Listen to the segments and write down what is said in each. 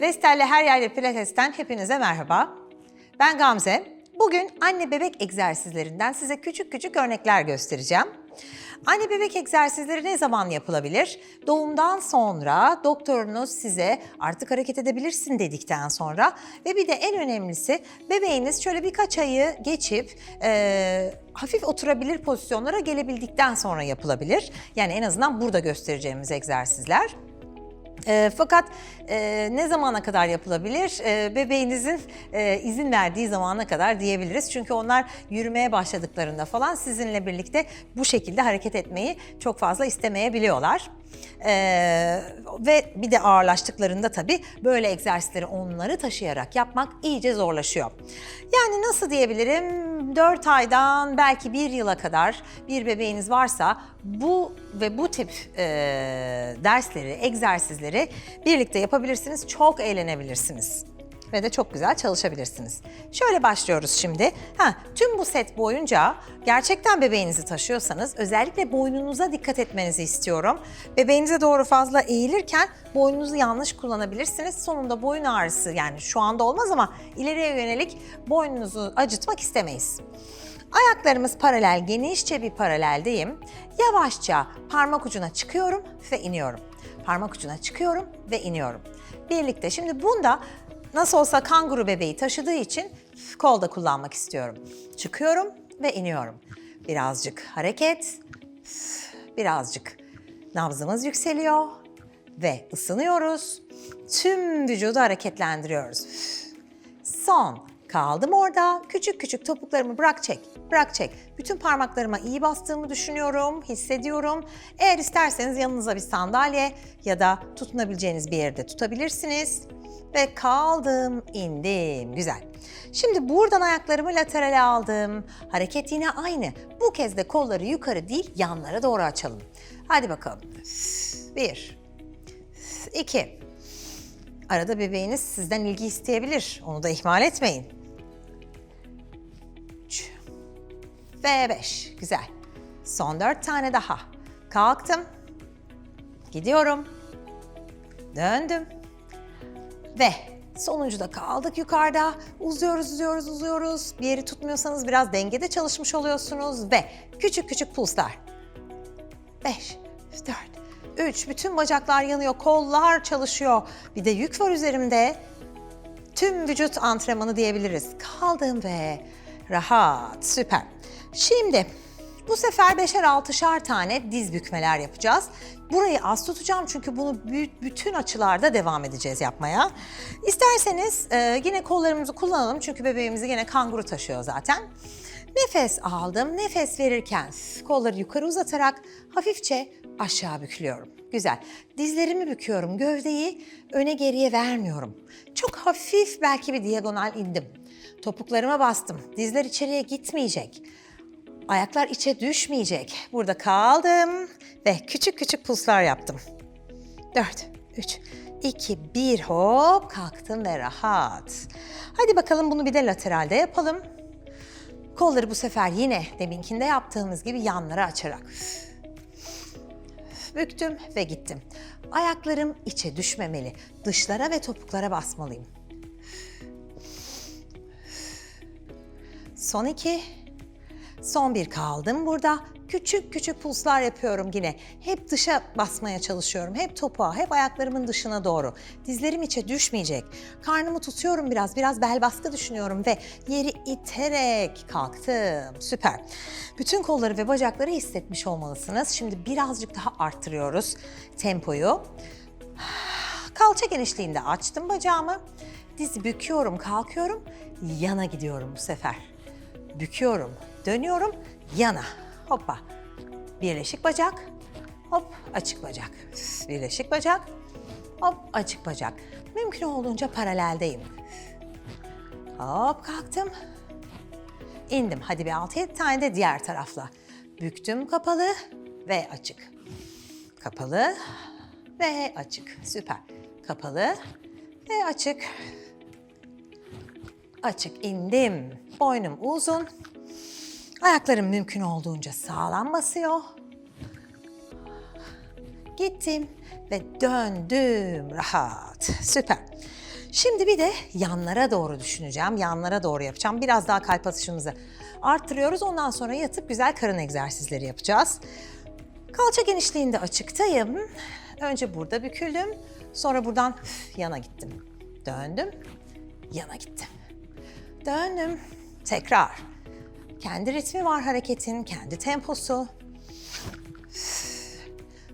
Vestel'le Her Yerde Pilates'ten hepinize merhaba. Ben Gamze. Bugün anne bebek egzersizlerinden size küçük küçük örnekler göstereceğim. Anne bebek egzersizleri ne zaman yapılabilir? Doğumdan sonra doktorunuz size artık hareket edebilirsin dedikten sonra ve bir de en önemlisi bebeğiniz şöyle birkaç ayı geçip eee, hafif oturabilir pozisyonlara gelebildikten sonra yapılabilir. Yani en azından burada göstereceğimiz egzersizler. E, fakat e, ne zamana kadar yapılabilir? E, bebeğinizin e, izin verdiği zamana kadar diyebiliriz. Çünkü onlar yürümeye başladıklarında falan sizinle birlikte bu şekilde hareket etmeyi çok fazla istemeyebiliyorlar. E, ve bir de ağırlaştıklarında tabii böyle egzersizleri onları taşıyarak yapmak iyice zorlaşıyor. Yani nasıl diyebilirim? 4 aydan belki 1 yıla kadar bir bebeğiniz varsa bu ve bu tip e, dersleri, egzersizleri birlikte yapabilirsiniz. Çok eğlenebilirsiniz. Ve de çok güzel çalışabilirsiniz. Şöyle başlıyoruz şimdi. Ha, tüm bu set boyunca gerçekten bebeğinizi taşıyorsanız özellikle boynunuza dikkat etmenizi istiyorum. Bebeğinize doğru fazla eğilirken boynunuzu yanlış kullanabilirsiniz. Sonunda boyun ağrısı yani şu anda olmaz ama ileriye yönelik boynunuzu acıtmak istemeyiz. Ayaklarımız paralel, genişçe bir paraleldeyim. Yavaşça parmak ucuna çıkıyorum ve iniyorum. Parmak ucuna çıkıyorum ve iniyorum. Birlikte. Şimdi bunda nasıl olsa kanguru bebeği taşıdığı için kolda kullanmak istiyorum. Çıkıyorum ve iniyorum. Birazcık hareket, birazcık nabzımız yükseliyor ve ısınıyoruz. Tüm vücudu hareketlendiriyoruz. Son. Kaldım orada. Küçük küçük topuklarımı bırak çek. Bırak çek. Bütün parmaklarıma iyi bastığımı düşünüyorum, hissediyorum. Eğer isterseniz yanınıza bir sandalye ya da tutunabileceğiniz bir yerde tutabilirsiniz. Ve kaldım, indim. Güzel. Şimdi buradan ayaklarımı laterale aldım. Hareket yine aynı. Bu kez de kolları yukarı değil, yanlara doğru açalım. Hadi bakalım. Bir, iki, Arada bebeğiniz sizden ilgi isteyebilir. Onu da ihmal etmeyin. Üç ve beş. Güzel. Son dört tane daha. Kalktım. Gidiyorum. Döndüm. Ve sonuncuda kaldık yukarıda. Uzuyoruz, uzuyoruz, uzuyoruz. Bir yeri tutmuyorsanız biraz dengede çalışmış oluyorsunuz. Ve küçük küçük pulslar. 5, 4, 3. Bütün bacaklar yanıyor, kollar çalışıyor. Bir de yük var üzerimde. Tüm vücut antrenmanı diyebiliriz. Kaldım ve rahat, süper. Şimdi bu sefer beşer altışar tane diz bükmeler yapacağız. Burayı az tutacağım çünkü bunu bü- bütün açılarda devam edeceğiz yapmaya. İsterseniz e, yine kollarımızı kullanalım çünkü bebeğimizi yine kanguru taşıyor zaten. Nefes aldım. Nefes verirken kolları yukarı uzatarak hafifçe aşağı bükülüyorum. Güzel. Dizlerimi büküyorum. Gövdeyi öne geriye vermiyorum. Çok hafif belki bir diagonal indim. Topuklarıma bastım. Dizler içeriye gitmeyecek. Ayaklar içe düşmeyecek. Burada kaldım ve küçük küçük pulslar yaptım. 4, 3, 2, 1 hop kalktım ve rahat. Hadi bakalım bunu bir de lateralde yapalım. Kolları bu sefer yine deminkinde yaptığımız gibi yanlara açarak. Büktüm ve gittim. Ayaklarım içe düşmemeli. Dışlara ve topuklara basmalıyım. Son iki. Son bir kaldım burada. Küçük küçük pulslar yapıyorum yine. Hep dışa basmaya çalışıyorum. Hep topuğa, hep ayaklarımın dışına doğru. Dizlerim içe düşmeyecek. Karnımı tutuyorum biraz, biraz bel baskı düşünüyorum ve yeri iterek kalktım. Süper. Bütün kolları ve bacakları hissetmiş olmalısınız. Şimdi birazcık daha arttırıyoruz tempoyu. Kalça genişliğinde açtım bacağımı. Dizi büküyorum, kalkıyorum. Yana gidiyorum bu sefer. Büküyorum, dönüyorum, yana. Hoppa. Birleşik bacak, hop açık bacak. Birleşik bacak, hop açık bacak. Mümkün olduğunca paraleldeyim. Hop kalktım. İndim. Hadi bir 6-7 tane de diğer tarafla. Büktüm kapalı ve açık. Kapalı ve açık. Süper. Kapalı ve açık. Açık indim. Boynum uzun. Ayaklarım mümkün olduğunca sağlam basıyor. Gittim ve döndüm rahat. Süper. Şimdi bir de yanlara doğru düşüneceğim. Yanlara doğru yapacağım. Biraz daha kalp atışımızı arttırıyoruz. Ondan sonra yatıp güzel karın egzersizleri yapacağız. Kalça genişliğinde açıktayım. Önce burada büküldüm. Sonra buradan yana gittim. Döndüm. Yana gittim. Döndüm. Tekrar. Kendi ritmi var hareketin, kendi temposu.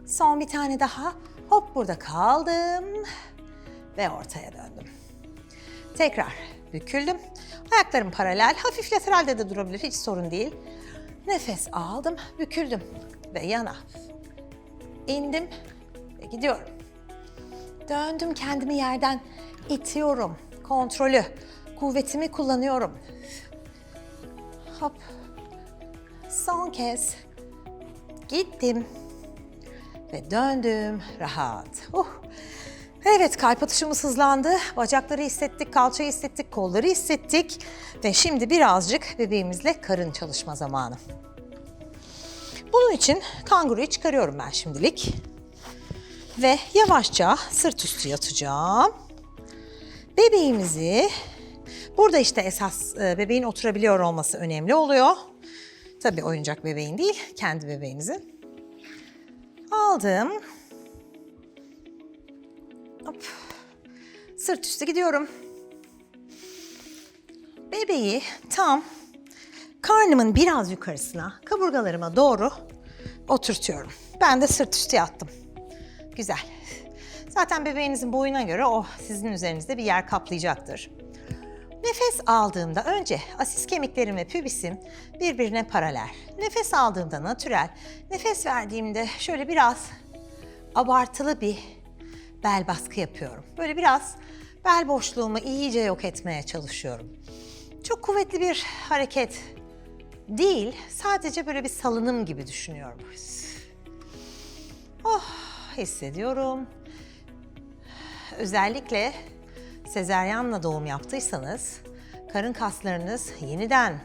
Son bir tane daha. Hop burada kaldım. Ve ortaya döndüm. Tekrar büküldüm. Ayaklarım paralel. Hafif lateralde de durabilir. Hiç sorun değil. Nefes aldım. Büküldüm. Ve yana. İndim. Ve gidiyorum. Döndüm kendimi yerden itiyorum. Kontrolü, kuvvetimi kullanıyorum. Hop. Son kez. Gittim. Ve döndüm. Rahat. Uh. Evet kalp atışımız hızlandı. Bacakları hissettik, kalçayı hissettik, kolları hissettik. Ve şimdi birazcık bebeğimizle karın çalışma zamanı. Bunun için kanguruyu çıkarıyorum ben şimdilik. Ve yavaşça sırt üstü yatacağım. Bebeğimizi, burada işte esas e, bebeğin oturabiliyor olması önemli oluyor. Tabii oyuncak bebeğin değil, kendi bebeğinizin. Aldım. Hop. Sırt üstü gidiyorum. Bebeği tam karnımın biraz yukarısına, kaburgalarıma doğru oturtuyorum. Ben de sırt üstü yattım. Güzel. Zaten bebeğinizin boyuna göre o sizin üzerinizde bir yer kaplayacaktır. Nefes aldığımda önce asis kemiklerim ve pübisim birbirine paralel. Nefes aldığımda natürel. Nefes verdiğimde şöyle biraz abartılı bir bel baskı yapıyorum. Böyle biraz bel boşluğumu iyice yok etmeye çalışıyorum. Çok kuvvetli bir hareket değil, sadece böyle bir salınım gibi düşünüyorum. Oh, hissediyorum. Özellikle sezeryanla doğum yaptıysanız karın kaslarınız yeniden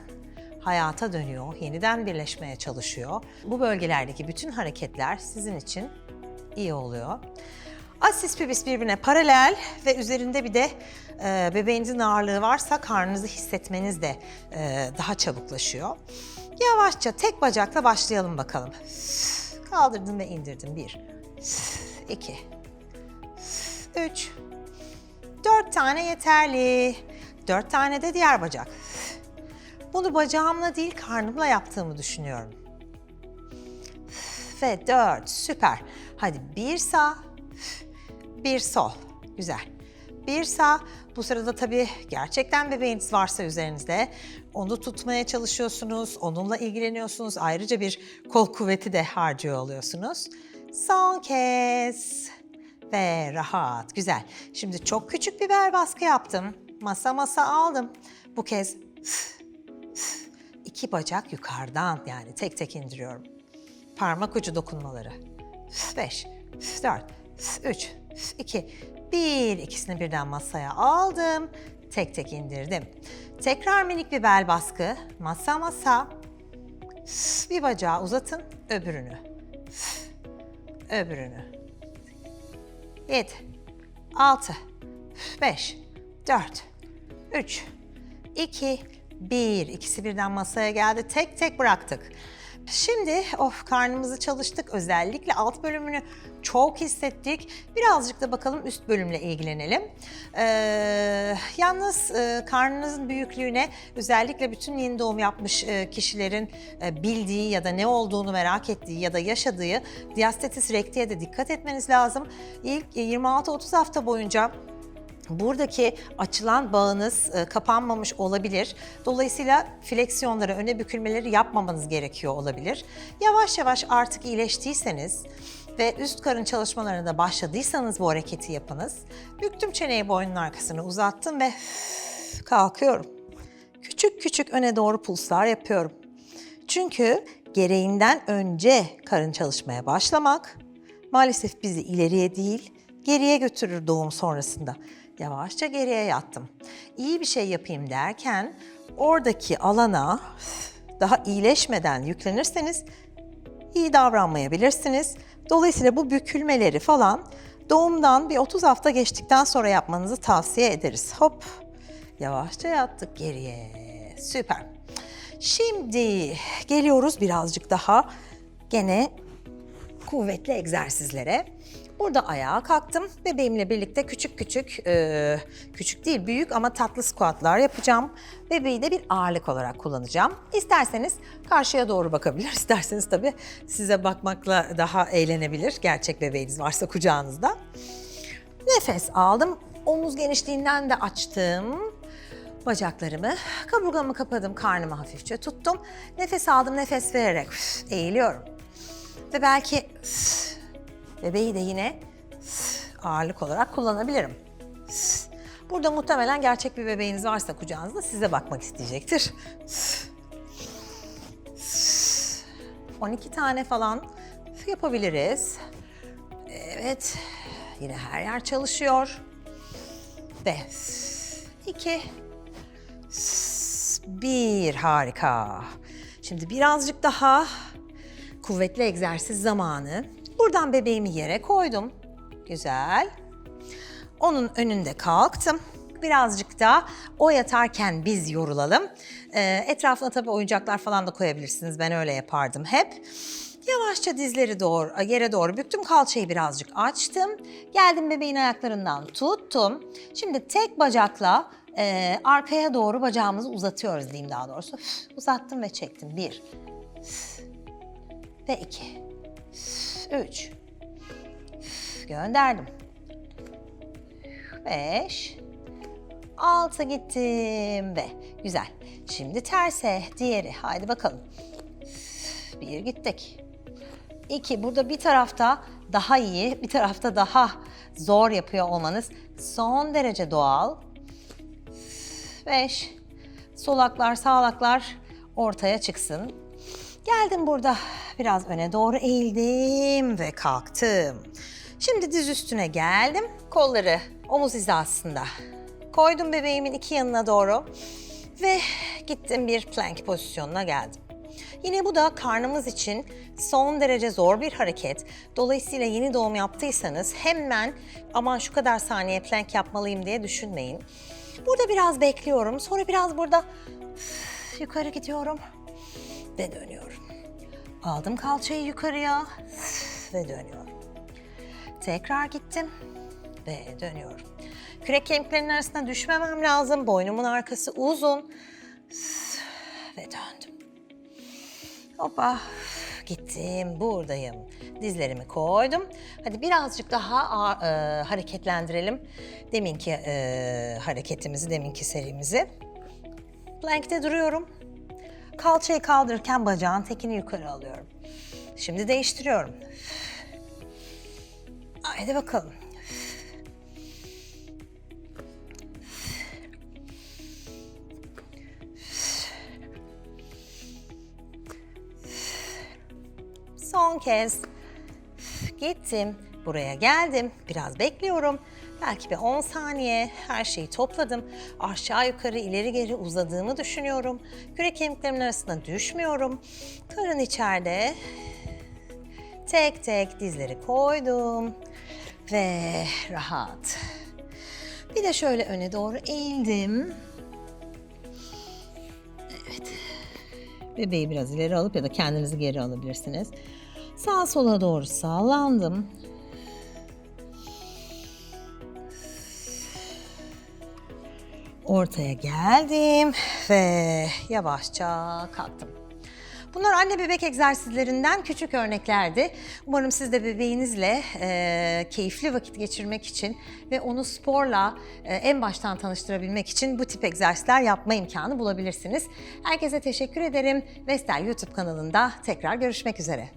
hayata dönüyor, yeniden birleşmeye çalışıyor. Bu bölgelerdeki bütün hareketler sizin için iyi oluyor. Asis pubis birbirine paralel ve üzerinde bir de e, bebeğinizin ağırlığı varsa karnınızı hissetmeniz de e, daha çabuklaşıyor. Yavaşça tek bacakla başlayalım bakalım. Kaldırdım ve indirdim. Bir, iki, üç, dört tane yeterli. Dört tane de diğer bacak. Bunu bacağımla değil karnımla yaptığımı düşünüyorum. Ve dört, süper. Hadi bir sağ, bir sol. Güzel. Bir sağ. Bu sırada tabii gerçekten bebeğiniz varsa üzerinizde onu tutmaya çalışıyorsunuz, onunla ilgileniyorsunuz. Ayrıca bir kol kuvveti de harcıyor oluyorsunuz. Son kez. Ve rahat. Güzel. Şimdi çok küçük bir bel baskı yaptım. Masa masa aldım. Bu kez iki bacak yukarıdan yani tek tek indiriyorum. Parmak ucu dokunmaları. 5, 4, 3, 2, 1. İkisini birden masaya aldım. Tek tek indirdim. Tekrar minik bir bel baskı. Masa masa. Bir bacağı uzatın, öbürünü. Öbürünü. 7, 6, 5, 4, 3, 2, 1. İkisi birden masaya geldi. Tek tek bıraktık. Şimdi of karnımızı çalıştık. Özellikle alt bölümünü çok hissettik. Birazcık da bakalım üst bölümle ilgilenelim. Ee, yalnız e, karnınızın büyüklüğüne özellikle bütün yeni doğum yapmış e, kişilerin e, bildiği ya da ne olduğunu merak ettiği ya da yaşadığı diastasis recti'ye de dikkat etmeniz lazım. İlk 26-30 hafta boyunca Buradaki açılan bağınız e, kapanmamış olabilir. Dolayısıyla fleksiyonları, öne bükülmeleri yapmamanız gerekiyor olabilir. Yavaş yavaş artık iyileştiyseniz ve üst karın çalışmalarına da başladıysanız bu hareketi yapınız. Büktüm çeneyi boynun arkasını uzattım ve kalkıyorum. Küçük küçük öne doğru pulslar yapıyorum. Çünkü gereğinden önce karın çalışmaya başlamak maalesef bizi ileriye değil, geriye götürür doğum sonrasında. Yavaşça geriye yattım. İyi bir şey yapayım derken oradaki alana daha iyileşmeden yüklenirseniz iyi davranmayabilirsiniz. Dolayısıyla bu bükülmeleri falan doğumdan bir 30 hafta geçtikten sonra yapmanızı tavsiye ederiz. Hop, yavaşça yattık geriye. Süper. Şimdi geliyoruz birazcık daha gene kuvvetli egzersizlere. Burada ayağa kalktım. Bebeğimle birlikte küçük küçük, e, küçük değil büyük ama tatlı squatlar yapacağım. Bebeği de bir ağırlık olarak kullanacağım. İsterseniz karşıya doğru bakabilir, isterseniz tabii size bakmakla daha eğlenebilir. Gerçek bebeğiniz varsa kucağınızda. Nefes aldım. Omuz genişliğinden de açtım. Bacaklarımı, kaburgamı kapadım, karnımı hafifçe tuttum. Nefes aldım, nefes vererek eğiliyorum. Ve belki bebeği de yine ağırlık olarak kullanabilirim. Burada muhtemelen gerçek bir bebeğiniz varsa kucağınızda size bakmak isteyecektir. Üf. Üf. 12 tane falan yapabiliriz. Evet. Yine her yer çalışıyor. Ve iki, bir harika. Şimdi birazcık daha kuvvetli egzersiz zamanı. Buradan bebeğimi yere koydum. Güzel. Onun önünde kalktım. Birazcık da o yatarken biz yorulalım. Ee, etrafına tabii oyuncaklar falan da koyabilirsiniz. Ben öyle yapardım hep. Yavaşça dizleri doğru, yere doğru büktüm. Kalçayı birazcık açtım. Geldim bebeğin ayaklarından tuttum. Şimdi tek bacakla e, arkaya doğru bacağımızı uzatıyoruz diyeyim daha doğrusu. Uzattım ve çektim. Bir. Ve iki. Üç. Üf, Gönderdim. Beş. Altı gittim ve güzel. Şimdi terse diğeri. Haydi bakalım. Üf, Bir gittik. İki, burada bir tarafta daha iyi, bir tarafta daha zor yapıyor olmanız son derece doğal. Beş, solaklar, sağlaklar ortaya çıksın. Geldim burada biraz öne doğru eğildim ve kalktım. Şimdi diz üstüne geldim. Kolları omuz hizasında. Koydum bebeğimin iki yanına doğru ve gittim bir plank pozisyonuna geldim. Yine bu da karnımız için son derece zor bir hareket. Dolayısıyla yeni doğum yaptıysanız hemen aman şu kadar saniye plank yapmalıyım diye düşünmeyin. Burada biraz bekliyorum. Sonra biraz burada yukarı gidiyorum ve dönüyorum. Aldım kalçayı yukarıya ve dönüyorum. Tekrar gittim ve dönüyorum. Kürek kemiklerinin arasına düşmemem lazım. Boynumun arkası uzun ve döndüm. Hoppa gittim buradayım. Dizlerimi koydum. Hadi birazcık daha e, hareketlendirelim. Deminki e, hareketimizi, deminki serimizi. Plank'te duruyorum. Kalçayı kaldırırken bacağın tekini yukarı alıyorum. Şimdi değiştiriyorum. Haydi bakalım. Son kez gittim. Buraya geldim. Biraz bekliyorum. Belki bir 10 saniye her şeyi topladım. Aşağı yukarı ileri geri uzadığımı düşünüyorum. Kürek kemiklerimin arasına düşmüyorum. Karın içeride. Tek tek dizleri koydum. Ve rahat. Bir de şöyle öne doğru eğildim. Bebeği biraz ileri alıp ya da kendinizi geri alabilirsiniz. Sağa sola doğru sallandım. Ortaya geldim ve yavaşça kalktım. Bunlar anne bebek egzersizlerinden küçük örneklerdi. Umarım siz de bebeğinizle e, keyifli vakit geçirmek için ve onu sporla e, en baştan tanıştırabilmek için bu tip egzersizler yapma imkanı bulabilirsiniz. Herkese teşekkür ederim. Vestel YouTube kanalında tekrar görüşmek üzere.